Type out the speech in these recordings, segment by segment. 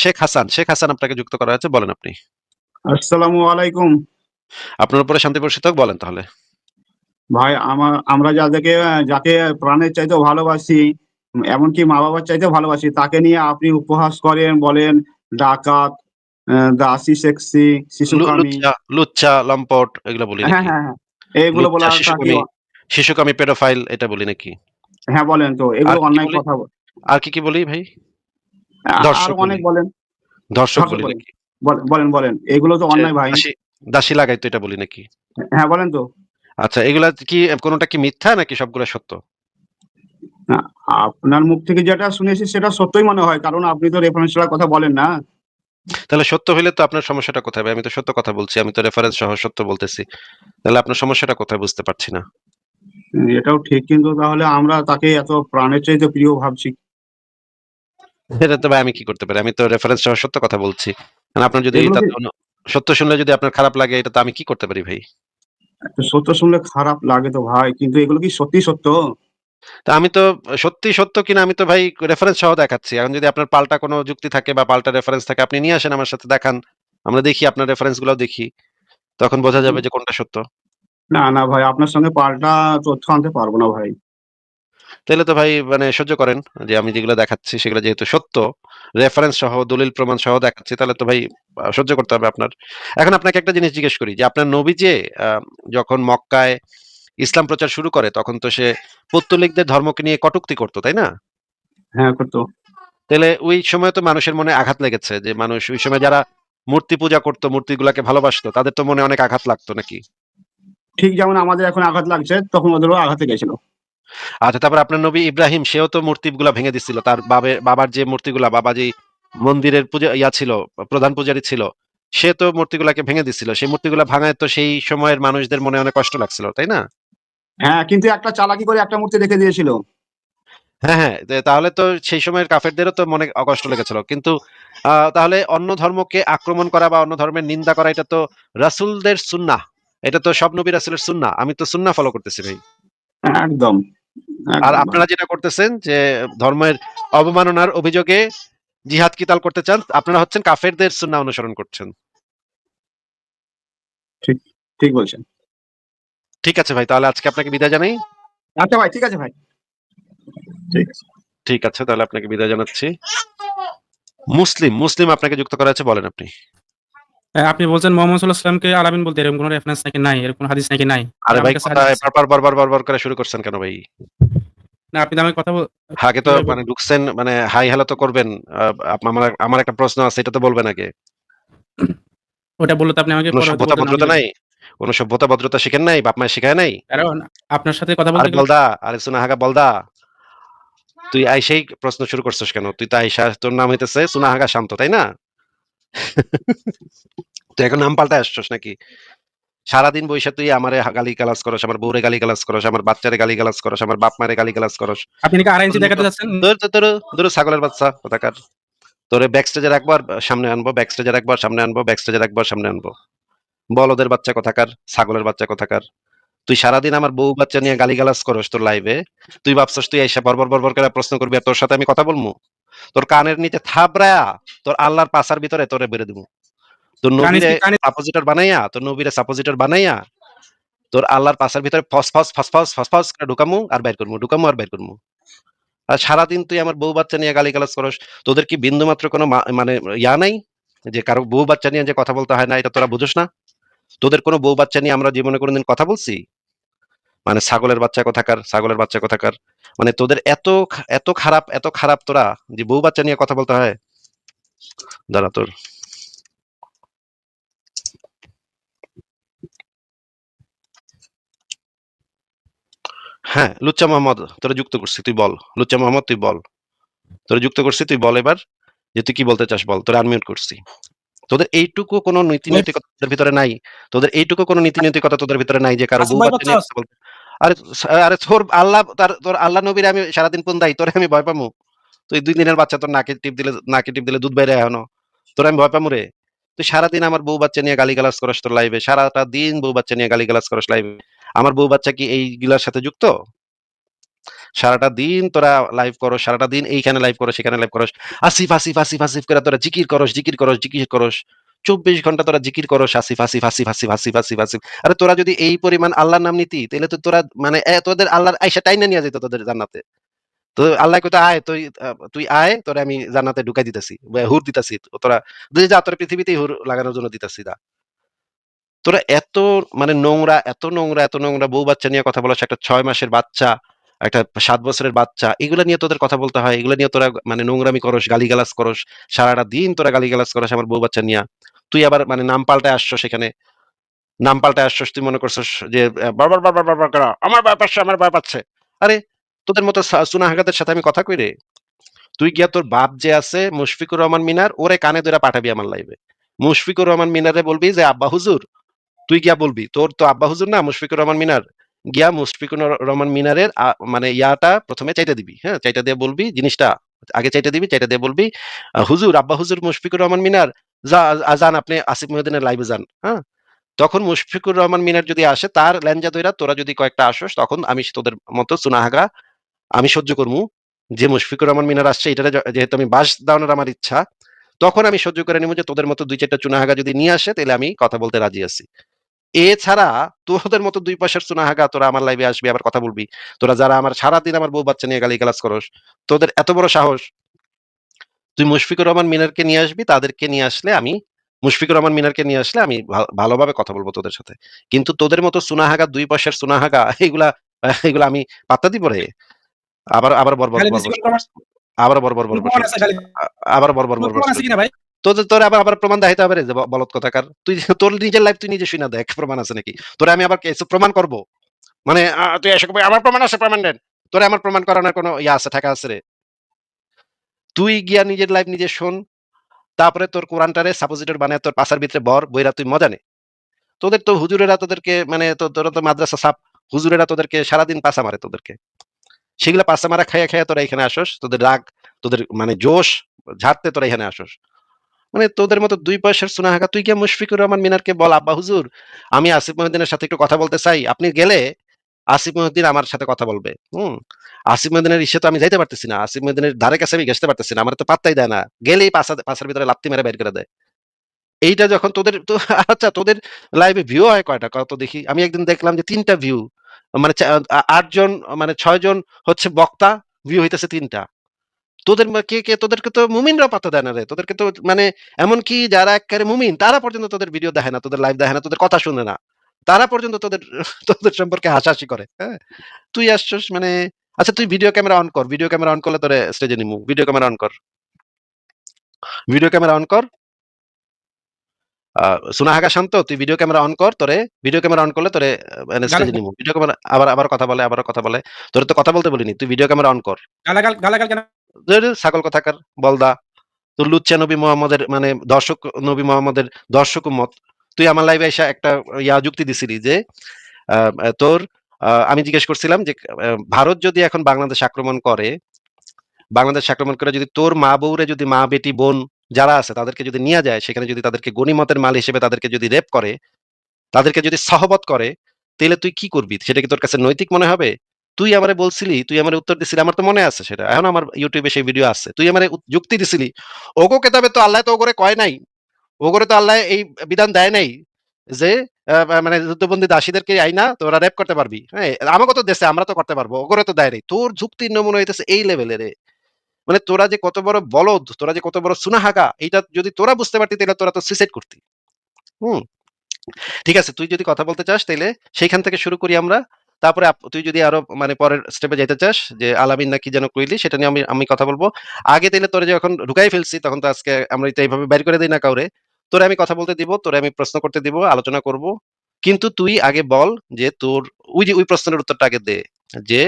শেখ হাসান শেখ হাসান আপনাকে যুক্ত করা হয়েছে বলেন আপনি। আসসালামু আলাইকুম। আপনার উপরে শান্তি বর্ষিত হোক, বলেন তাহলে। ভাই আমার আমরা যাদেরকে যাকে প্রাণের চাইতে ভালোবাসি এমনকি মা বাবার চাইতে ভালোবাসি তাকে নিয়ে আপনি উপহাস করেন বলেন ডাকাত দাসী সেক্সি শিশুকামী লুচ্চা লম্পট এগুলো বলি হ্যাঁ হ্যাঁ হ্যাঁ এইগুলো বলা শিশুকামী পেডোফাইল এটা বলি নাকি? হ্যাঁ বলেন তো এগুলো অন্যায় কথা আর কি কি বলি ভাই? আর অনেক বলেন। বলি। বলেন। নাকি বলেন বলেন। এগুলো তো অন্যায় ভাই। দাসী লাগাই তো এটা বলি নাকি? হ্যাঁ বলেন তো। আচ্ছা এগুলা কি কোনোটা কি মিথ্যা নাকি সবগুলো সত্য? আপনার মুখ থেকে যেটা শুনেছি সেটা সত্যই মনে হয় কারণ আপনি তো রেফারেন্স ছাড়া কথা বলেন না। তাহলে সত্য হইলে তো আপনার সমস্যাটা কোথায়? আমি তো সত্য কথা বলছি আমি তো রেফারেন্স সহ সত্য বলতেছি। তাহলে আপনার সমস্যাটা কোথায় বুঝতে পারছি না? এটাও ঠিক কিন্তু তাহলে আমরা তাকে এত প্রাণের চাইতে প্রিয় ভাবছি। এটা তো ভাই আমি কি করতে পারি? আমি তো রেফারেন্স সহ সত্য কথা বলছি। আর আপনার যদি এগুলো তাতে কি- কোনো- সত্য শুনলে যদি আপনার খারাপ লাগে এটা তো আমি কি করতে পারি ভাই? সত্য শুনলে খারাপ লাগে তো ভাই কিন্তু এগুলো কি সত্যি সত্য? তা আমি তো সত্যি সত্য কিনা আমি তো ভাই রেফারেন্স সহ দেখাচ্ছি। এখন যদি আপনার পাল্টা কোনো যুক্তি থাকে বা পাল্টা রেফারেন্স থাকে আপনি নিয়ে আসেন আমার সাথে দেখান। আমরা দেখি আপনার রেফারেন্সগুলো দেখি। তখন বোঝা যাবে যে কোনটা সত্য। না না ভাই আপনার সঙ্গে পাল্টা তথ্য আনতে পারব না ভাই। তাহলে তো ভাই মানে সহ্য করেন যে আমি যেগুলো দেখাচ্ছি সেগুলো যেহেতু সত্য রেফারেন্স সহ দলিল প্রমাণ সহ দেখাচ্ছি তাহলে তো ভাই সহ্য করতে হবে আপনার। এখন আপনাকে একটা জিনিস জিজ্ঞেস করি যে আপনার নবী যে যখন মক্কায় ইসলাম প্রচার শুরু করে তখন তো সে পৌত্তলিকদের ধর্মকে নিয়ে কটুক্তি করতো তাই না? হ্যাঁ করতো। তাহলে ওই সময় তো মানুষের মনে আঘাত লেগেছে যে মানুষ ওই সময় যারা মূর্তি পূজা করতো মূর্তিগুলাকে ভালোবাসতো তাদের তো মনে অনেক আঘাত লাগতো নাকি? ঠিক যেমন আমাদের এখন আঘাত লাগছে তখন ওদেরও আঘাতে গেছিল আচ্ছা তারপর আপনার নবী ইব্রাহিম সেও তো মূর্তিগুলা ভেঙে দিছিল তার বাবে বাবার যে মূর্তিগুলা বাবা যে মন্দিরের পূজা ইয়া ছিল প্রধান পূজারী ছিল সে তো মূর্তিগুলাকে ভেঙে দিছিল সেই মূর্তিগুলা ভাঙায় তো সেই সময়ের মানুষদের মনে অনেক কষ্ট লাগছিল তাই না? হ্যাঁ কিন্তু একটা চালাকি করে একটা মূর্তি রেখে দিয়েছিল। হ্যাঁ হ্যাঁ তাহলে তো সেই সময়ের কাফেরদেরও তো মনে কষ্ট লেগেছিল। কিন্তু আহ, তাহলে অন্য ধর্মকে আক্রমণ করা বা অন্য ধর্মের নিন্দা করা এটা তো রাসূলদের সুন্না এটা তো সব নবী রাসূলের সুন্না আমি তো সুন্না ফলো করতেছি ভাই। একদম। আর আপনারা যেটা করতেছেন যে ধর্মের অবমাননার অভিযোগে জিহাদ কিতাল করতে চান আপনারা হচ্ছেন কাফেরদের সুন্নাহ অনুসরণ করছেন। ঠিক ঠিক বলছেন। ঠিক আছে ভাই তাহলে আজকে আপনাকে বিদায় জানাই। আচ্ছা ভাই ঠিক আছে ভাই। ঠিক আছে। ঠিক আছে তাহলে আপনাকে বিদায় জানাচ্ছি। মুসলিম মুসলিম আপনাকে যুক্ত করা আছে বলেন আপনি। আপনি বলছেন মোহাম্মদ সাল্লাহ সাল্লামকে আলামিন বলতে এরকম কোনো রেফারেন্স নাকি নাই? এরকম হাদিস নাকি নাই? আরে ভাই কথা হাদিস আছে। বারবার বারবার বারবার করে শুরু করছেন কেন ভাই? না আপনি কথা আগে তো মানে ঢুকছেন মানে হাই হ্যালো তো করবেন। আমার আমার একটা প্রশ্ন আছে এটা তো বলবেন আগে। ওটা বলল তো আপনি আমাকে সভ্যতা ভদ্রতা নাই? কোনো সভ্যতা ভদ্রতা শিখেন নাই? বাপ শিখায় নাই? কারণ আপনার সাথে কথা বলতে বলদা আরে সুনা হাগা বলদা। তুই আইসাই প্রশ্ন শুরু করছিস কেন? তুই তো আইসা তোর নাম হইতেছে সুনা হাগা শান্ত তাই না? তুই এখন নাম পাল্টায় আসছস নাকি? সারাদিন বৈশা তুই আমারে গালি গালাজ করস আমার বউরে গালি গালাজ করস আমার বাচ্চারে গালি গালাজ করস আমার বাপ মারে গালি গালাজ করস। আপনি নাকি আড়াই ইঞ্চি দেখাতে যাচ্ছেন? তোর তোর তোর তোর ছাগলের বাচ্চা কোথাকার? তোরে ব্যাক স্টেজে রাখব আর সামনে আনব ব্যাক স্টেজে রাখব আর সামনে আনব ব্যাক স্টেজে রাখব আর সামনে আনব। বলদের বাচ্চা কোথাকার ছাগলের বাচ্চা কোথাকার? তুই সারাদিন আমার বউ বাচ্চা নিয়ে গালিগালাজ করস তোর লাইভে তুই ভাবছস তুই এসে বরবর বরবর করে প্রশ্ন করবি আর তোর সাথে আমি কথা বলব তোর কানের নিচে থাবড়ায়া তোর আল্লাহর পাশার ভিতরে তোরে বেড়ে দিব। তোর নবীরে সাপোজিটর বানাইয়া তোর নবীরে সাপোজিটর বানাইয়া তোর আল্লাহর পাশার ভিতরে ফস ফস ফস ফস ফস ফস করে ঢুকামু আর বাইর করমু ঢুকামু আর বাইর করমু। আর সারাদিন তুই আমার বউ বাচ্চা নিয়ে গালিগালাজ করস তোদের কি বিন্দু মাত্র কোনো মানে ইয়া নাই? যে কারও বউ বাচ্চা নিয়ে যে কথা বলতে হয় না এটা তোরা বুঝোস না? তোদের কোনো বউ বাচ্চা নিয়ে আমরা জীবনে কোনোদিন কথা বলছি? মানে ছাগলের বাচ্চা কোথাকার ছাগলের বাচ্চা কোথাকার? মানে তোদের এত এত খারাপ এত খারাপ তোরা যে বউ বাচ্চা নিয়ে কথা বলতে হয়? দাঁড়া তোর। হ্যাঁ লুচ্চা মোহাম্মদ তোরা যুক্ত করছি তুই বল। লুচ্চা মোহাম্মদ তুই বল। তোরা যুক্ত করছি তুই বল এবার যে তুই কি বলতে চাস বল তোরা আনমিউট করছি। তোদের এইটুকু কোনো নীতি নৈতিকতা তোদের ভিতরে নাই। তোদের এইটুকু কোনো নীতি নৈতিকতা তোদের ভিতরে নাই যে কারও বউ বাচ্চা নিয়ে কথা বলতে আরে তোর আল্লাহ, তার, তোর আল্লাহ নবীর আমি সারাদিন কোন দায়ী? তোরে আমি ভয় পামু। তুই দুই দিনের বাচ্চা তোর নাকে টিপ দিলে নাকে টিপ দিলে দুধ বাইরে এখনও। তোর আমি ভয় পামু রে। তুই সারাদিন আমার বউ বাচ্চা নিয়ে গালি গালিগালাজ করস তোর লাইভে সারাটা দিন বউ বাচ্চা নিয়ে গালিগালাজ করস লাইভে আমার বউ বাচ্চা কি এইগুলার সাথে যুক্ত? সারাটা দিন তোরা লাইভ করস, সারাটা দিন এইখানে লাইভ করস, সেখানে লাইভ করস। আসিফ আসিফ আসিফ আসিফ করে তোরা জিকির করস জিকির করস জিকির করস। চব্বিশ ঘণ্টা তোরা জিকির করস আসিফ আসিফ আসিফ আসিফ আসিফ আসিফ আসিফ আরে তোরা যদি এই পরিমাণ আল্লাহর নাম নিতি তাহলে তো তোরা মানে তোদের আল্লাহর আইসা টাইনা নিয়ে যেত তোদের জান্নাতে। তো আল্লাহ কইতো, আয়, তুই তুই আয়, তোরা আমি জান্নাতে ঢুকাই দিতেছি হুর দিতেছি, তোরা তুই যা, তোর পৃথিবীতেই হুর লাগানোর জন্য দিতেছি দা। তোরা এত মানে নোংরা, এত নোংরা এত নোংরা বউ বাচ্চা নিয়ে কথা বলাস একটা ছয় মাসের বাচ্চা একটা সাত বছরের বাচ্চা, এগুলা নিয়ে তোদের কথা বলতে হয়। এগুলা নিয়ে তোরা মানে নোংরামি করস, গালিগালাজ করস। সারাটা দিন তোরা গালিগালাজ করস আমার বউ বাচ্চা নিয়ে। তুই আবার মানে নাম পাল্টে আসছো সেখানে। নাম পাল্টে আসছস, তুই মনে করছস যে বারবার বারবার বারবার করা আমার ভয় পাচ্ছে আমার ভয় পাচ্ছে আরে, তোদের মতো সা- সুনাহাগাদের সাথে আমি কথা কই রে? তুই গিয়া তোর বাপ যে আছে, মুশফিকুর রহমান মিনার, ওরে কানে ধরে পাঠাবি আমার লাইভে মুশফিকুর রহমান মিনারে বলবি যে, আব্বা হুজুর। তুই গিয়া বলবি, তোর তো আব্বা হুজুর না, মুশফিকুর রহমান মিনার? গিয়া মুশফিকুর রহমান মিনারের মানে ইয়াটা প্রথমে চাইতে দিবি হ্যাঁ? চাইটা দিয়ে বলবি জিনিসটা, আগে চাইটা দিবি চাইটা দিয়ে বলবি হুজুর, আব্বা হুজুর মুশফিকুর রহমান মিনার, যা যান আপনি আসিফ মহিউদ্দিনের লাইভে যান হ্যাঁ? তখন মুশফিকুর রহমান মিনার যদি আসে, তার ল্যাঞ্জা দইরা তোরা যদি কয়েকটা আসস, তখন আমি তোদের মতো সুনাহাগা, আমি সহ্য করমু। যে মুশফিকুর রহমান মিনার আসছে এটা যেহেতু আমি বাস দাওয়ানোর আমার ইচ্ছা, তখন আমি সহ্য করে নিব যে তোদের মতো দুই চারটা চুনাহাগা যদি নিয়ে আসে তাহলে আমি কথা বলতে রাজি আছি। এছাড়া তোদের মতো দুই পয়সার চুনাহাগা তোরা আমার লাইভে আসবি আবার কথা বলবি। তোরা যারা আমার সারাদিন আমার বউ বাচ্চা নিয়ে গালি গালাজ করস তোদের এত বড় সাহস। তুই মুশফিকুর রহমান মিনারকে নিয়ে আসবি তাদেরকে নিয়ে আসলে আমি মুশফিকুর রহমান মিনারকে নিয়ে আসলে আমি ভালোভাবে কথা বলব তোদের সাথে। কিন্তু তোদের মতো সুনাহাগা দুই পয়সার সুনাহাগা এগুলা এগুলা আমি পাত্তা দিব রে। আবার আবার বরবর আবার বরবর বরবর। আবার বরবর বরবর। তোদের তোর আবার আবার প্রমাণ দেখাইতে হবে যে কথাকার। তুই তোর নিজের লাইফ তুই নিজে শুই না দেখ, প্রমাণ আছে নাকি? তোরে আমি আবার প্রমাণ করব। মানে তুই এসে আমার প্রমাণ আছে, প্রমাণ দেন। তোরে আমার প্রমাণ করানোর কোনো আছে আছে রে। তুই গিয়া নিজের লাইফ নিজে শোন, তারপরে তোর কোরআনটারে সাপোজিটর বানায় তোর পাশার ভিতরে বর বইরা তুই মজা নে। তোদের তো হুজুরেরা তোদেরকে মানে তোরা তো মাদ্রাসা সাপ, হুজুরেরা তোদেরকে সারাদিন পাশা মারে তোদেরকে। সেগুলা পাশা মারা খাইয়া খাইয়া তোরা এখানে আসস, তোদের রাগ, তোদের মানে জোশ, ঝাড়তে তোরা এখানে আসস। মানে তোদের মতো দুই পয়সার সুনাহাগা, তুই গিয়ে মুশফিকুর রহমান মিনারকে বল, আব্বা, হুজুর, আমি আসিফ মহিউদ্দিনের সাথে একটু কথা বলতে চাই। আপনি গেলে আসিফ মহিউদ্দিন আমার সাথে কথা বলবে। হুম। আসিফ মহিউদ্দিনের ইসে তো আমি যাইতে পারতেছি না। আসিফ মহিউদ্দিনের ধারে কাছে আমি ঘেসতে পারতেছি না। আমার তো পাত্তাই দেয় না। গেলেই পাশা পাশার ভিতরে লাত্তি মেরে বের করে দেয়। এইটা যখন তোদের, তো আচ্ছা তোদের লাইভে ভিউ হয় কয়টা? কত দেখি? আমি একদিন দেখলাম যে তিনটা ভিউ মানে আটজন মানে ছয় জন হচ্ছে বক্তা ভিউ হইতেছে তিনটা। তোদের কে কে তোদেরকে তো মুমিনরা পাত্তা দেয় না রে। তোদেরকে তো মানে এমনকি যারা একবারে মুমিন তারা পর্যন্ত তোদের ভিডিও দেখে না তোদের লাইভ দেখে না তোদের কথা শুনে না। তারা পর্যন্ত তোদের তোদের সম্পর্কে হাসাহাসি করে হ্যাঁ? তুই আসছস মানে আচ্ছা তুই ভিডিও ক্যামেরা অন কর ভিডিও ক্যামেরা অন করলে তোরে স্টেজে নিমু। ভিডিও ক্যামেরা অন কর। ভিডিও ক্যামেরা অন কর। সুনাহাগা শান্ত তুই ভিডিও ক্যামেরা অন কর তোরে ভিডিও ক্যামেরা অন করলে তোরে মানে স্টেজে নিমু। ভিডিও ক্যামেরা আবার আবার কথা বলে আবার কথা বলে। তোরে তো কথা বলতে বলিনি তুই ভিডিও ক্যামেরা অন কর। গালাগাল গালাগাল ছাগল কথাকার? বলদা। তোর লুচ্চা নবী মোহাম্মদের মানে দর্শক নবী মোহাম্মদের দর্শক মত তুই আমার লাইভে এসে একটা ইয়া যুক্তি দিছিলি যে তোর আমি জিজ্ঞেস করছিলাম যে ভারত যদি এখন বাংলাদেশ আক্রমণ করে, বাংলাদেশ আক্রমণ করে যদি তোর মা বউরে যদি মা, বেটি, বোন যারা আছে তাদেরকে যদি নিয়ে যায়, সেখানে যদি তাদেরকে গণিমতের মাল হিসেবে তাদেরকে যদি রেপ করে, তাদেরকে যদি সহবত করে, তাহলে তুই কি করবি? সেটা কি তোর কাছে নৈতিক মনে হবে? তুই আমারে বলছিলি, তুই আমারে উত্তর দিছিলি, আমার তো মনে আছে সেটা। এখন আমার ইউটিউবে সেই ভিডিও আছে। তুই আমারে যুক্তি দিছিলি। ওগো কেতাবে তো আল্লাহ তো ওগরে কয় নাই। ওগরে তো আল্লাহ এই বিধান দেয় নাই যে মানে যুদ্ধবন্দী দাসীদেরকে আইনা তোরা রেপ করতে পারবি। হ্যাঁ আমাকে তো দেশে, আমরা তো করতে পারব। ওগরে তো দেয় নাই। তোর যুক্তির নমুনা হইতেছে এই লেভেলের মানে তোরা যে কত বড় বলদ, তোরা যে কত বড় সুনাহাগা, এইটা যদি তোরা বুঝতে পারতি তাহলে তোরা তো সুইসাইড করতি। হুম? ঠিক আছে, তুই যদি কথা বলতে চাস তাহলে সেইখান থেকে শুরু করি আমরা। তারপরে তুই যদি আরও মানে পরের স্টেপে যাইতে চাস, যে আলামিন না কি যেন কইলি, সেটা নিয়ে আমি আমি কথা বলব। আগে তাহলে তোরে যখন ঢুকাই ফেলছি, তখন তো আজকে আমরা তো এইভাবে বের করে দিই না কাউরে। তোরে আমি কথা বলতে দিব, তোরে আমি প্রশ্ন করতে দিব, আলোচনা করব। কিন্তু তুই আগে বল যে তোর, ওই যে, ওই প্রশ্নের উত্তরটা আগে দে। যে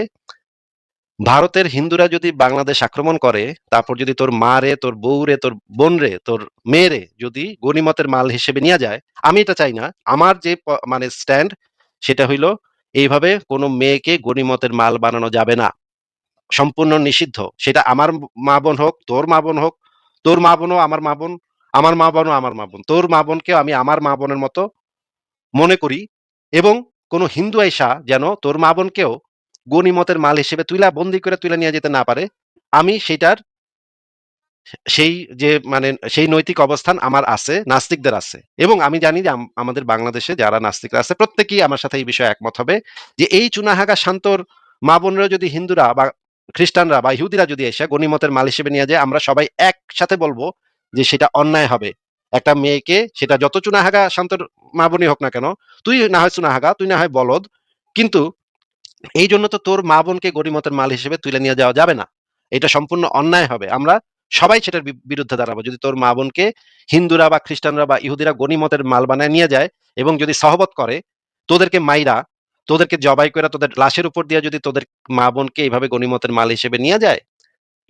ভারতের হিন্দুরা যদি বাংলাদেশ আক্রমণ করে, তারপর যদি তোর মা রে তোর বউ রে তোর বোন রে তোর মেয়েরে যদি গণিমতের মাল হিসেবে নিয়ে যায়, আমি এটা চাই না। আমার যে মানে স্ট্যান্ড সেটা হইল এইভাবে কোনো মেয়েকে গণিমতের মাল বানানো যাবে না। সম্পূর্ণ নিষিদ্ধ। সেটা আমার মা বোন হোক, তোর মা বোন হোক, তোর মা বোনও আমার মা বোন, আমার মা বোনও আমার মা বোন। তোর মা বোনকেও আমি আমার মা বোনের মতো মনে করি এবং কোনো হিন্দু আইসা যেন তোর মা বোনকেও গনিমতের মাল হিসেবে তুইলা বন্দি করে তুলে নিয়ে যেতে না পারে, আমি সেটার সেই যে মানে সেই নৈতিক অবস্থান আমার আছে, নাস্তিকদের আছে। এবং আমি জানি যে আমাদের বাংলাদেশে যারা নাস্তিকরা আছে, প্রত্যেকেই আমার সাথে এই বিষয়ে একমত হবে যে এই চুনাহাগা শান্তর মা বোনরা যদি হিন্দুরা বা খ্রিস্টানরা বা ইহুদিরা যদি এসে গনিমতের মাল হিসেবে নিয়ে যায়, আমরা সবাই একসাথে বলব যে সেটা অন্যায় হবে। একটা মেয়েকে সেটা যত চুনাহাগা শান্তর মা বোনই হোক না কেন, তুই না হয় চুনাহাগা, তুই না হয় বলদ, কিন্তু এই জন্য তো তোর মা বোনকে গরিমতের মাল হিসেবে তুলে নিয়ে যাওয়া যাবে না। এটা সম্পূর্ণ অন্যায় হবে। আমরা সবাই সেটার বিরুদ্ধে দাঁড়াবো। যদি তোর মা বোনকে হিন্দুরা বা খ্রিস্টানরা বা ইহুদিরা গনিমতের মাল বানায় নিয়ে যায় এবং যদি সহবত করে, তোদেরকে মাইরা, তোদেরকে জবাই করে তোদের লাশের উপর দিয়ে যদি তোদের মা বোনকে এইভাবে গনিমতের মাল হিসেবে নিয়ে যায়,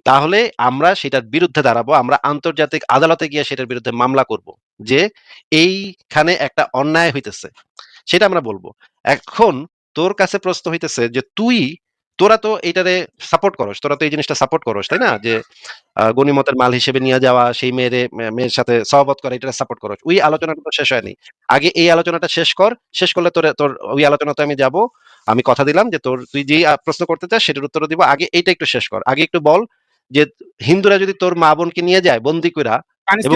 তাহলে আমরা সেটার বিরুদ্ধে দাঁড়াবো। আমরা আন্তর্জাতিক আদালতে গিয়ে সেটার বিরুদ্ধে মামলা করব যে এইখানে একটা অন্যায় হইতেছে। সেটা আমরা বলব। এখন তোর কাছে প্রশ্ন হইতেছে যে তুই তোরা তো এটারে সাপোর্ট করস তোরা তো এই জিনিসটা সাপোর্ট করস তাই না? যে আহ, গনিমতের মাল হিসেবে নিয়ে যাওয়া সেই মেয়েরে মেয়ের সাথে সহবত করা এটা সাপোর্ট করস। ওই আলোচনাটা তো শেষ হয়নি। আগে এই আলোচনাটা শেষ কর শেষ করলে তোর তোর ওই আলোচনাতে আমি যাব। আমি কথা দিলাম যে তোর তুই যে প্রশ্ন করতে চাস সেটার উত্তর দিব। আগে এইটা একটু শেষ কর। আগে একটু বল যে হিন্দুরা যদি তোর মা বোনকে নিয়ে যায় বন্দি কইরা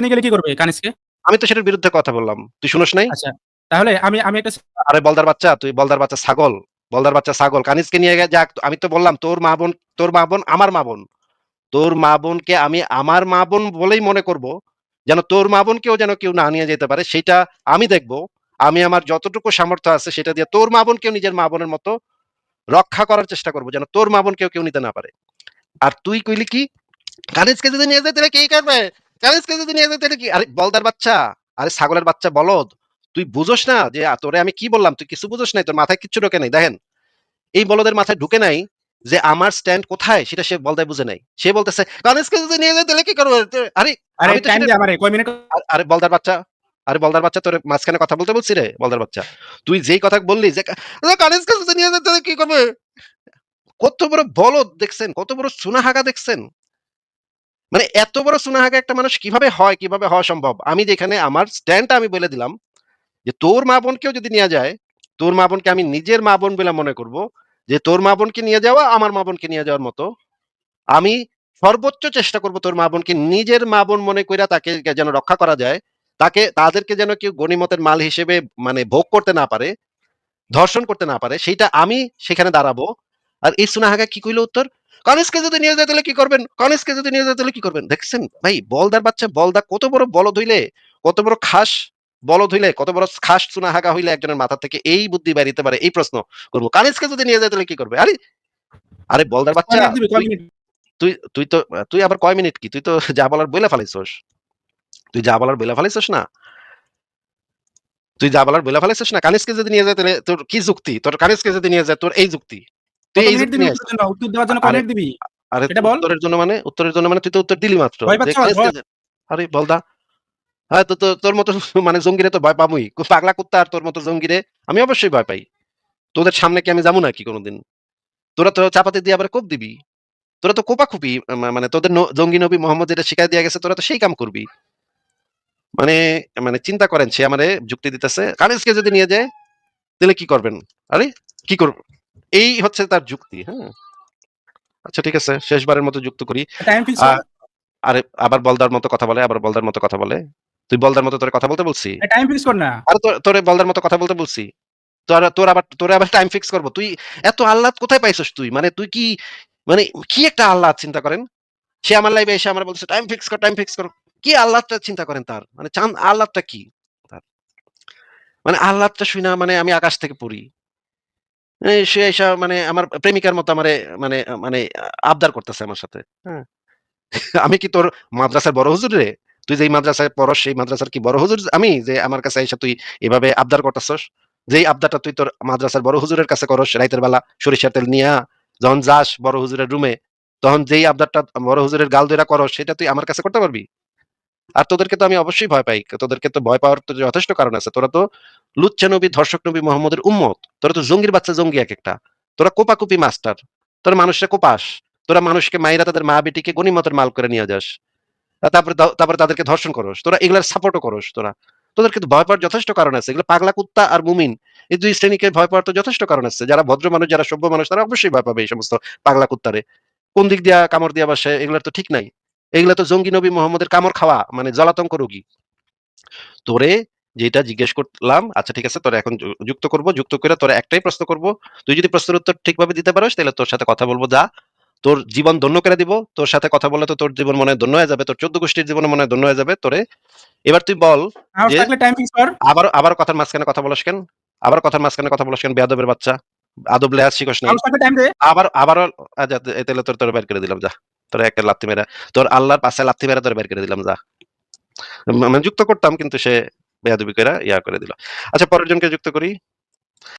গেলে কি করবে? কানিসকে আমি তো সেটার বিরুদ্ধে কথা বললাম। তুই শুনোস নাই? আচ্ছা। তাহলে আমি আমি একটা আরে বলদার বাচ্চা তুই বলদার বাচ্চা ছাগল। বলদার বাচ্চা ছাগল। কানিজকে নিয়ে যাক, আমি তো বললাম, তোর মা বোন, তোর মা বোন, আমার মা বোন। তোর মা বোনকে আমি আমার মা বোন বলেই মনে করব, যেন তোর মা বোনকেও যেন কেউ না নিয়ে যেতে পারে, সেটা আমি দেখব। আমি আমার যতটুকু সামর্থ্য আছে, সেটা দিয়ে তোর মা বোনকেও নিজের মা বোনের মতো রক্ষা করার চেষ্টা করব, যেন তোর মা বোনকেও কেউ নিতে না পারে। আর তুই কইলি কি, কানিজকে যদি নিয়ে যেতে তাহলে কি করবে? কানিজকে যদি নিয়ে যেতে কি? আরে বলদার বাচ্চা, আরে ছাগলের বাচ্চা বলদ তুই বুঝোস না যে তোরে আমি কি বললাম? তুই কিছু বুঝোস নাই? তোর মাথায় কিচ্ছু ঢোকে নাই? দেখেন এই বলদের মাথায় ঢুকে নাই যে আমার স্ট্যান্ড কোথায়? সেটা সে বলদায় বুঝে নাই। সে বলতেছে গণেশকে যদি নিয়ে তাহলে কি করব? আরে আরে টাইম সেটা- আমারে কয় মিনিট আরে বলদার বাচ্চা আরে বলদার বাচ্চা তোর মাঝখানে কথা বলতে বলছি রে বলদার বাচ্চা। তুই যেই কথা বললি যে গণেশকে যদি নিয়ে তাহলে কি করবে? কত বড় বলদ দেখছেন কত বড় সুনাহাগা দেখছেন। মানে এত বড় সুনাহাগা একটা মানুষ কীভাবে হয় কীভাবে হওয়া সম্ভব? আমি যেখানে আমার স্ট্যান্ডটা আমি বলে দিলাম যে তোর মা বোনকেও যদি নিয়ে যায়, তোর মা বোনকে আমি নিজের মা বোন বলে মনে করব যে তোর মা বোনকে নিয়ে যাওয়া আমার মা বোনকে নিয়ে যাওয়ার মতো। আমি সর্বোচ্চ চেষ্টা করব তোর মা বোনকে নিজের মা বোন মনে কইরা তাকে যেন রক্ষা করা যায়, তাকে, তাদেরকে যেন কেউ গণিমতের মাল হিসেবে মানে ভোগ করতে না পারে, ধর্ষণ করতে না পারে, সেইটা আমি সেখানে দাঁড়াবো। আর এই সুনাহাগা কি কইলো উত্তর? কনেসকে যদি নিয়ে যেতে হলে কি করবেন? কনেসকে যদি নিয়ে যেতে হলে কি করবেন? দেখছেন? ভাই, বলদার বাচ্চা, বলদা কত বড় বলদ হইলে, কত বড় খাস। বলদ হইলে কত বড় খাস সুনাহাগা হইলে একজনের মাথা থেকে এই বুদ্ধি বেরিতে পারে এই প্রশ্ন করব। কানিসকে যদি নিয়ে যেতে হলে কি করবে? আরে আরে বলদার বাচ্চা তুই- তুই তো তুই আবার কয় মিনিট কি? তুই তো যা বলার বইলা ফেলাইছস। তুই যা বলার বইলা ফেলাইছস না? তুই যা বলার বইলা ফেলাইছস না? কানিসকে যদি নিয়ে যায় তাহলে তোর কি যুক্তি? তোর কানিসকে যদি নিয়ে যায় তোর এই যুক্তি। তুই এই যুক্তি উত্তর দেওয়ার জন্য কয় দিবি? আরে। উত্তরের জন্য মানে উত্তরের জন্য মানে তুই তো উত্তর দিলি মাত্র। আরে বলদা হ্যাঁ তো তোর মতো মানে জঙ্গিরে তো ভয় পামুই কু- পাগলা কুত্তা আর তোর মতো জঙ্গিরে আমি অবশ্যই ভয় পাই। তোদের সামনে কি আমি যাব নাকি কোনোদিন? তোরা তো চাপাতি দিয়ে আবার কোপ দিবি? তোরা তো কোপা খুপি মানে তোদের জঙ্গি নবী মোহাম্মদ যেটা শিখাই দিয়ে গেছে তোরা তো সেই কাম করবি। মানে মানে চিন্তা করেন সে আমারে যুক্তি দিতেছে। কানিসকে যদি নিয়ে যায় তাহলে কি করবেন? আরে কি করব? এই হচ্ছে তার যুক্তি হ্যাঁ। আচ্ছা ঠিক আছে শেষবারের মতো যুক্ত করি। আরে আবার বলদার মতো কথা বলে আবার বলদার মতো কথা বলে। তুই বলদার মতো তোরে কথা বলতে বলছি? টাইম ফিক্স কর না। আরে তোর বলদার মতো কথা বলতে বলছি। তোর তোর আবার তোরে আবার টাইম ফিক্স করব। তুই এত আল্লাহ কোথায় পাইছস তুই? মানে তুই কি মানে কি একটা আল্লাহ চিন্তা করেন? সে আমার লাইভে এসে আমার বলছে টাইম ফিক্স কর টাইম ফিক্স কর। কি আল্লাহটা চিন্তা করেন তার? মানে চান আল্লাহটা কি? তার। মানে আল্লাহটা শুই না মানে আমি আকাশ থেকে পড়ি। সে এসে মানে আমার প্রেমিকার মতো আমারে মানে মানে আবদার করতেছে আমার সাথে। হ্যাঁ। আমি কি তোর মাদ্রাসার বড় হুজুর রে? তুই যেই মাদ্রাসায় পড়স, সেই মাদ্রাসার কি বড় হুজুর? আমি? যে আমার কাছে এসে তুই এভাবে আবদার করতেছস? যেই আবদারটা তুই তোর মাদ্রাসার বড় হুজুরের কাছে করস, রাইতের বেলা সরিষার তেল নিয়া, যখন যাস বড় হুজুরের রুমে তখন যেই আবদারটা বড় হুজুরের গাল ধরে করস, সেটা তুই আমার কাছে করতে পারবি? আর তোদেরকে তো আমি অবশ্যই ভয় পাই। তোদেরকে তো ভয় পাওয়ার তো যথেষ্ট কারণ আছে। তোরা তো লুচ্চা নবী, ধর্ষক নবী মোহাম্মদের উম্মত। তোরা তো জঙ্গির বাচ্চা, জঙ্গি এক একটা। তোরা কোপাকুপি মাস্টার। তোরা মানুষকে কোপাস। তোরা মানুষকে মাইরা তাদের মা বেটিকে গণিমতের মাল করে নিয়ে যাস। তারপরে তারপরে তাদেরকে ধর্ষণ করস। তোরা এগুলার সাপোর্টও করস তোরা। তোদের কিন্তু ভয় পাওয়ার যথেষ্ট কারণ আছে। এগুলো পাগলা কুত্তা আর মুমিন, এই দুই শ্রেণীকে ভয় পাওয়ার তো যথেষ্ট কারণ আছে। যারা ভদ্র মানুষ, যারা সভ্য মানুষ, তারা অবশ্যই ভয় পাবে এই সমস্ত পাগলা কুত্তারে। কোন দিক দিয়া কামড় দিয়া বসে, এগুলোর তো ঠিক নাই। এগুলো তো জঙ্গি নবী মোহাম্মদের কামড় খাওয়া মানে জলাতঙ্ক রোগী। তোরে যেটা জিজ্ঞেস করলাম আচ্ছা ঠিক আছে, তোরা এখন যুক্ত করব, যুক্ত করে তোরা একটাই প্রশ্ন করব। তুই যদি প্রশ্নের উত্তর ঠিকভাবে দিতে পারিস, তাহলে তোর সাথে কথা বলব, যা। তোর জীবন ধন্য করে দিব তোর সাথে কথা বললে তো তোর জীবন মনে ধন্য হয়ে যাবে তোর চোদ্দ গোষ্ঠীর জীবন মনে ধন্য হয়ে যাবে তোরে। এবার তুই বল আবার আবার কথার মাঝখানে কথা বলস কেন? আবার কথার মাঝখানে কথা বলস কেন? বেয়াদবের বাচ্চা। আদব লেহাজ শিখস দে। আবার আবারও আচ্ছা তাহলে তোর তোর বের করে দিলাম যা। তোর একটা লাত্তি মেরা তোর আল্লাহর পাশে লাত্তি মেরা তোর বের করে দিলাম যা। মানে যুক্ত করতাম কিন্তু সে বেয়াদবি করে ইয়া করে দিল। আচ্ছা পরের জনকে যুক্ত করি।